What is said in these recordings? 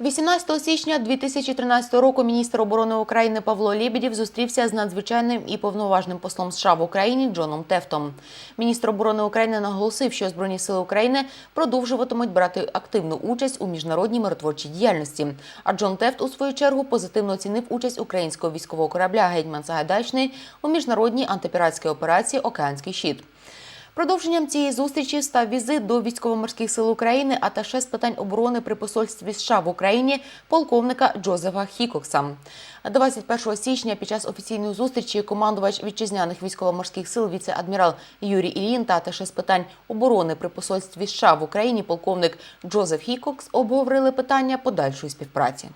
18 січня 2013 року міністр оборони України Павло Лєбєдєв зустрівся з надзвичайним і повноважним послом США в Україні Джоном Тефтом. Міністр оборони України наголосив, що збройні сили України продовжуватимуть брати активну участь у міжнародній миротворчій діяльності. А Джон Тефт у свою чергу позитивно оцінив участь українського військового корабля Гетьман Сагайдачний у міжнародній антипіратській операції Океанський щит. Продовженням цієї зустрічі став візит до військово-морських сил України, а також з питань оборони при посольстві США в Україні полковника Джозефа Хікокса. 21 січня під час офіційної зустрічі командувач вітчизняних військово-морських сил віце-адмірал Юрій Ілін та також з питань оборони при посольстві США в Україні полковник Джозеф Хікокс обговорили питання подальшої співпраці.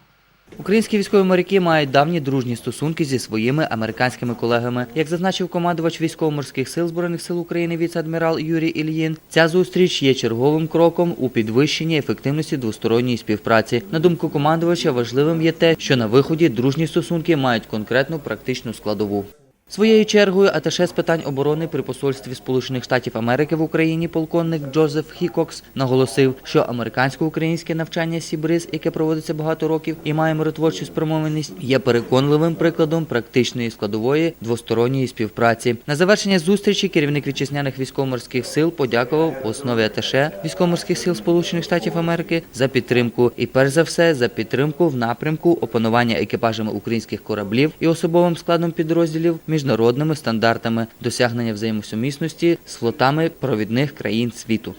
Українські військові моряки мають давні дружні стосунки зі своїми американськими колегами. Як зазначив командувач військово-морських сил збройних сил України віце-адмірал Юрій Ільїн, ця зустріч є черговим кроком у підвищенні ефективності двосторонньої співпраці. На думку командувача, важливим є те, що на виході дружні стосунки мають конкретну практичну складову. Своєю чергою аташе з питань оборони при посольстві Сполучених Штатів Америки в Україні полковник Джозеф Хікокс наголосив, що американсько-українське навчання Сібриз, яке проводиться багато років і має миротворчу спрямованість, є переконливим прикладом практичної складової двосторонньої співпраці. На завершення зустрічі керівник вітчизняних військово-морських сил подякував основі аташе військово-морських сил Сполучених Штатів Америки за підтримку і, перш за все, за підтримку в напрямку опанування екіпажами українських кораблів і особовим складом підрозділів міжнародними стандартами досягнення взаємосумісності з флотами провідних країн світу.